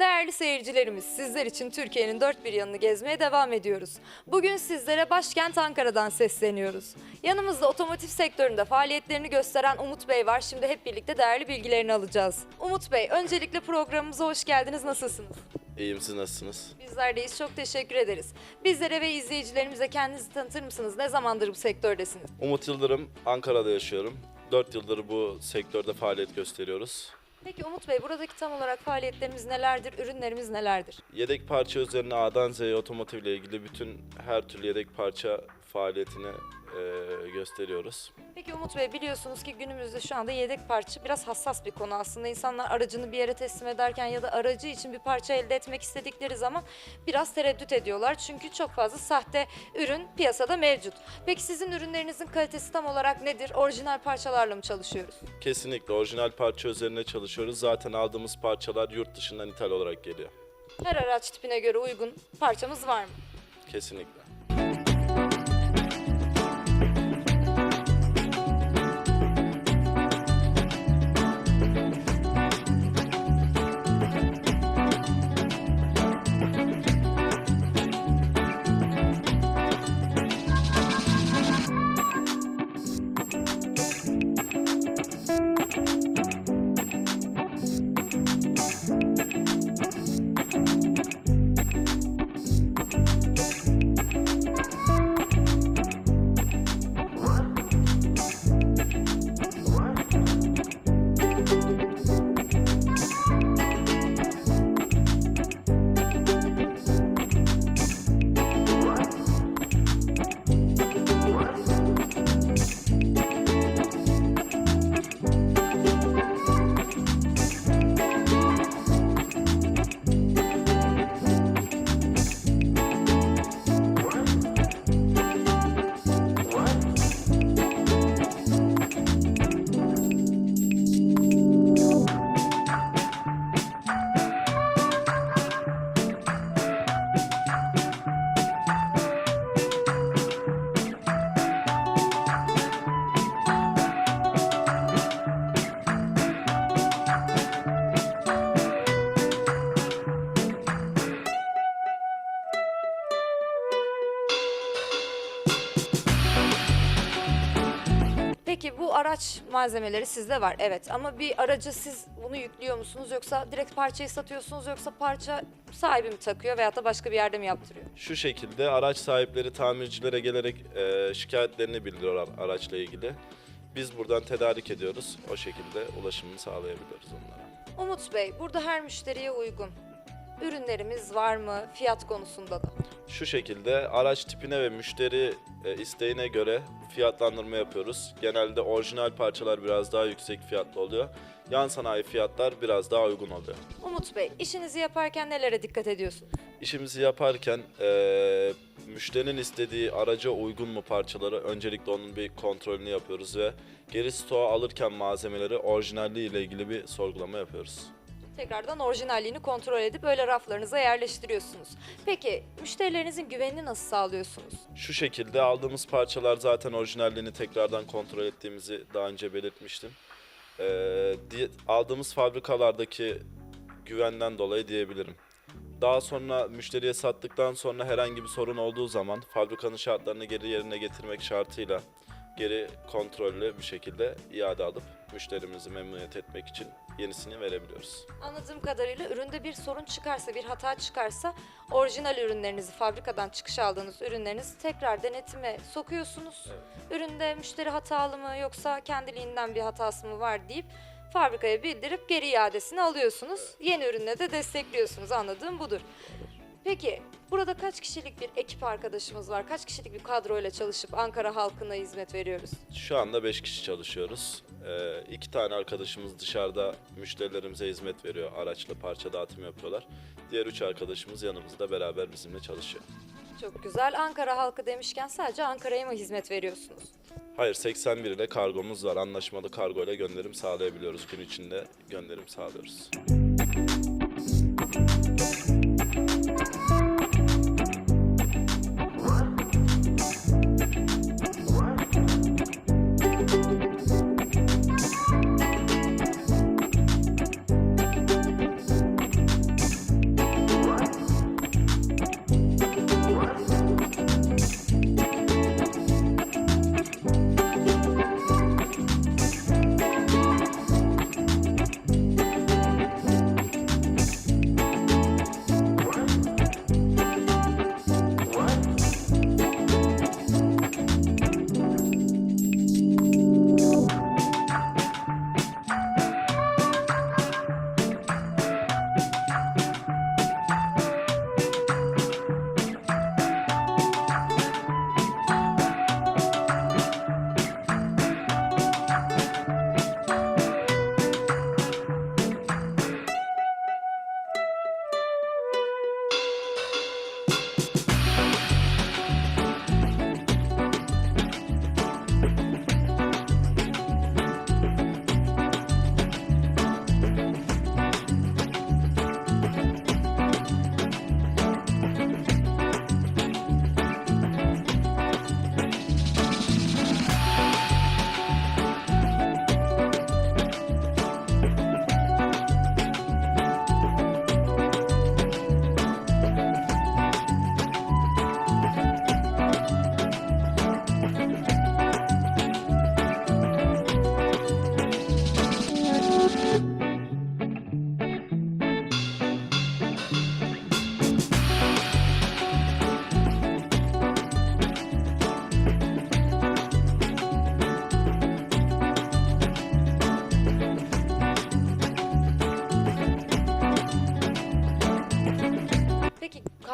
Değerli seyircilerimiz, sizler için Türkiye'nin dört bir yanını gezmeye devam ediyoruz. Bugün sizlere başkent Ankara'dan sesleniyoruz. Yanımızda otomotiv sektöründe faaliyetlerini gösteren Umut Bey var. Şimdi hep birlikte değerli bilgilerini alacağız. Umut Bey, öncelikle programımıza hoş geldiniz. Nasılsınız? İyiyim siz nasılsınız? Bizler deyiz. Çok teşekkür ederiz. Bizlere ve izleyicilerimize kendinizi tanıtır mısınız? Ne zamandır bu sektördesiniz? Umut Yıldırım, Ankara'da yaşıyorum. 4 yıldır bu sektörde faaliyet gösteriyoruz. Peki Umut Bey, buradaki tam olarak faaliyetlerimiz nelerdir? Ürünlerimiz nelerdir? Yedek parça üzerine A'dan Z'ye otomotivle ilgili bütün her türlü yedek parça faaliyetini eee, gösteriyoruz. Peki Umut Bey biliyorsunuz ki günümüzde şu anda yedek parça biraz hassas bir konu aslında. İnsanlar aracını bir yere teslim ederken ya da aracı için bir parça elde etmek istedikleri zaman biraz tereddüt ediyorlar. Çünkü çok fazla sahte ürün piyasada mevcut. Peki sizin ürünlerinizin kalitesi tam olarak nedir? Orijinal parçalarla mı çalışıyoruz? Kesinlikle orijinal parça üzerine çalışıyoruz. Zaten aldığımız parçalar yurt dışından ithal olarak geliyor. Her araç tipine göre uygun parçamız var mı? Kesinlikle. Peki bu araç malzemeleri sizde var evet ama bir aracı siz bunu yüklüyor musunuz yoksa direkt parçayı satıyorsunuz yoksa parça sahibi mi takıyor veyahut da başka bir yerde mi yaptırıyor? Şu şekilde araç sahipleri tamircilere gelerek eee, şikayetlerini bildiriyorlar araçla ilgili. Biz buradan tedarik ediyoruz. O şekilde ulaşımını sağlayabiliyoruz onlara. Umut Bey, burada her müşteriye uygun ürünlerimiz var mı fiyat konusunda da? Şu şekilde araç tipine ve müşteri e, isteğine göre fiyatlandırma yapıyoruz. Genelde orijinal parçalar biraz daha yüksek fiyatlı oluyor. Yan sanayi fiyatlar biraz daha uygun oluyor. Umut Bey, işinizi yaparken nelere dikkat ediyorsunuz? İşimizi yaparken e, müşterinin istediği araca uygun mu parçaları öncelikle onun bir kontrolünü yapıyoruz ve geri stoğa alırken malzemeleri orijinalliği ile ilgili bir sorgulama yapıyoruz. Tekrardan orijinalliğini kontrol edip öyle raflarınıza yerleştiriyorsunuz. Peki müşterilerinizin güvenini nasıl sağlıyorsunuz? Şu şekilde aldığımız parçalar zaten orijinalliğini tekrardan kontrol ettiğimizi daha önce belirtmiştim. Ee, aldığımız fabrikalardaki güvenden dolayı diyebilirim. Daha sonra müşteriye sattıktan sonra herhangi bir sorun olduğu zaman fabrikanın şartlarını geri yerine getirmek şartıyla geri kontrollü bir şekilde iade alıp müşterimizi memnuniyet etmek için yenisini verebiliyoruz. Anladığım kadarıyla üründe bir sorun çıkarsa, bir hata çıkarsa orijinal ürünlerinizi, fabrikadan çıkış aldığınız ürünlerinizi tekrar denetime sokuyorsunuz. Üründe müşteri hatalı mı yoksa kendiliğinden bir hatası mı var deyip fabrikaya bildirip geri iadesini alıyorsunuz. Yeni ürünle de destekliyorsunuz. Anladığım budur. Peki burada kaç kişilik bir ekip arkadaşımız var? Kaç kişilik bir kadroyla çalışıp Ankara halkına hizmet veriyoruz? Şu anda 5 kişi çalışıyoruz. Ee, iki tane arkadaşımız dışarıda müşterilerimize hizmet veriyor. Araçla parça dağıtımı yapıyorlar. Diğer üç arkadaşımız yanımızda beraber bizimle çalışıyor. Çok güzel. Ankara halkı demişken sadece Ankara'ya mı hizmet veriyorsunuz? Hayır 81 ile kargomuz var. Anlaşmalı kargo ile gönderim sağlayabiliyoruz. Gün içinde gönderim sağlıyoruz.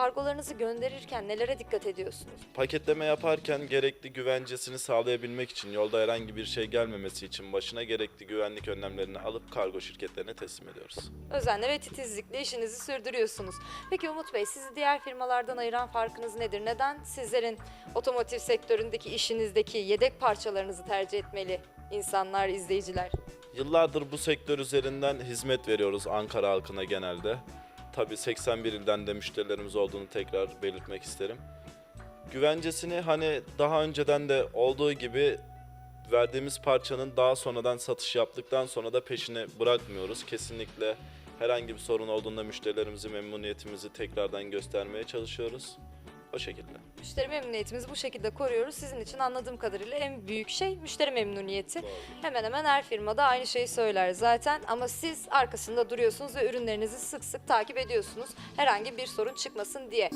Kargolarınızı gönderirken nelere dikkat ediyorsunuz? Paketleme yaparken gerekli güvencesini sağlayabilmek için yolda herhangi bir şey gelmemesi için başına gerekli güvenlik önlemlerini alıp kargo şirketlerine teslim ediyoruz. Özenle ve titizlikle işinizi sürdürüyorsunuz. Peki Umut Bey sizi diğer firmalardan ayıran farkınız nedir? Neden sizlerin otomotiv sektöründeki işinizdeki yedek parçalarınızı tercih etmeli insanlar, izleyiciler? Yıllardır bu sektör üzerinden hizmet veriyoruz Ankara halkına genelde. Tabii 81 ilden de müşterilerimiz olduğunu tekrar belirtmek isterim. Güvencesini hani daha önceden de olduğu gibi verdiğimiz parçanın daha sonradan satış yaptıktan sonra da peşini bırakmıyoruz. Kesinlikle herhangi bir sorun olduğunda müşterilerimizi memnuniyetimizi tekrardan göstermeye çalışıyoruz. O şekilde. Müşteri memnuniyetimizi bu şekilde koruyoruz. Sizin için anladığım kadarıyla en büyük şey müşteri memnuniyeti. Hemen hemen her firmada aynı şeyi söyler zaten ama siz arkasında duruyorsunuz ve ürünlerinizi sık sık takip ediyorsunuz. Herhangi bir sorun çıkmasın diye.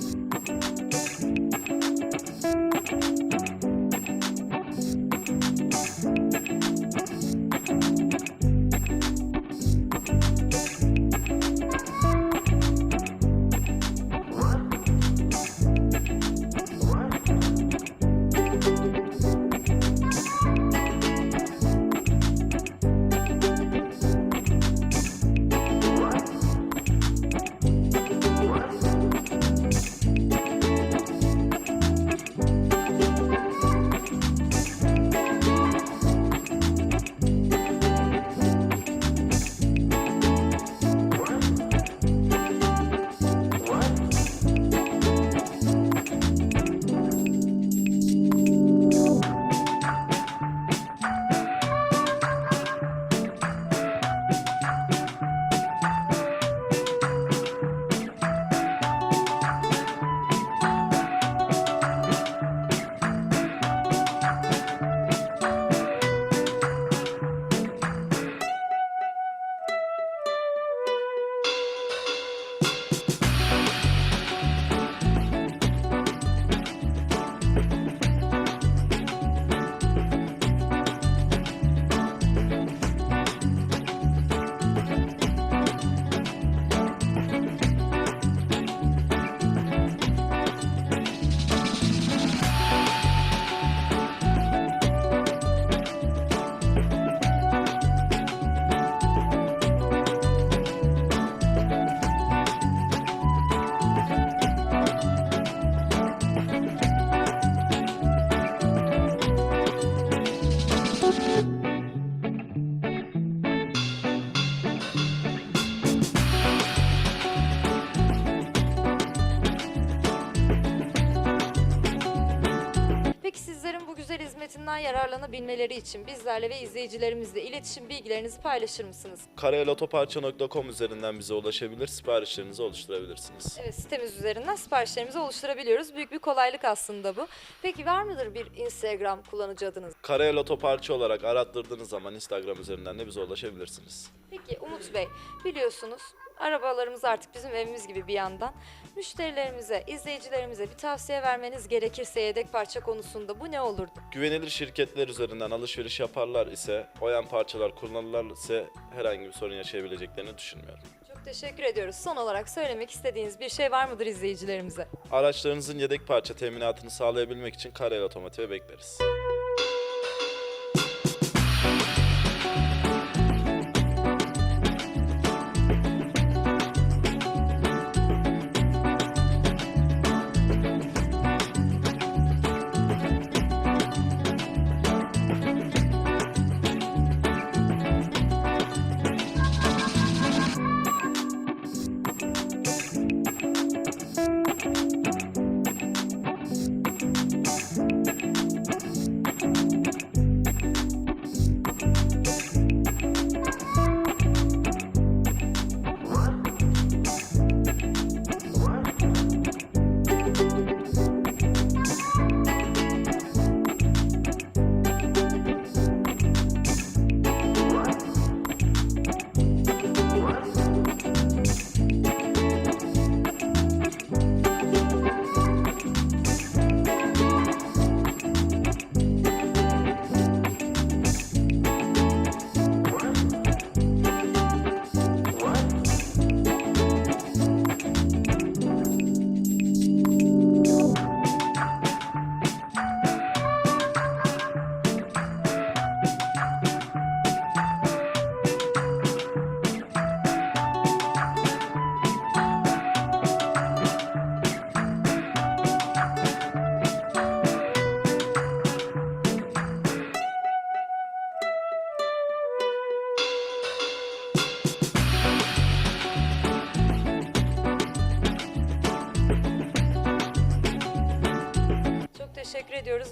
Hizmetinden yararlanabilmeleri için bizlerle ve izleyicilerimizle iletişim bilgilerinizi paylaşır mısınız? Karayolotoparça.com üzerinden bize ulaşabilir, siparişlerinizi oluşturabilirsiniz. Evet sitemiz üzerinden siparişlerimizi oluşturabiliyoruz. Büyük bir kolaylık aslında bu. Peki var mıdır bir Instagram kullanıcı adınız? Karayel Otoparça olarak arattırdığınız zaman Instagram üzerinden de bize ulaşabilirsiniz. Peki Umut Bey biliyorsunuz arabalarımız artık bizim evimiz gibi bir yandan. Müşterilerimize, izleyicilerimize bir tavsiye vermeniz gerekirse yedek parça konusunda bu ne olurdu? Güvenilir şirketler üzerinden alışveriş yaparlar ise, oyan parçalar kullanırlar ise herhangi bir sorun yaşayabileceklerini düşünmüyorum. Çok teşekkür ediyoruz. Son olarak söylemek istediğiniz bir şey var mıdır izleyicilerimize? Araçlarınızın yedek parça teminatını sağlayabilmek için Karayel Otomotiv'e bekleriz.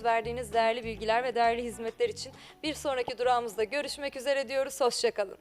Verdiğiniz değerli bilgiler ve değerli hizmetler için. Bir sonraki durağımızda görüşmek üzere diyoruz. Hoşçakalın.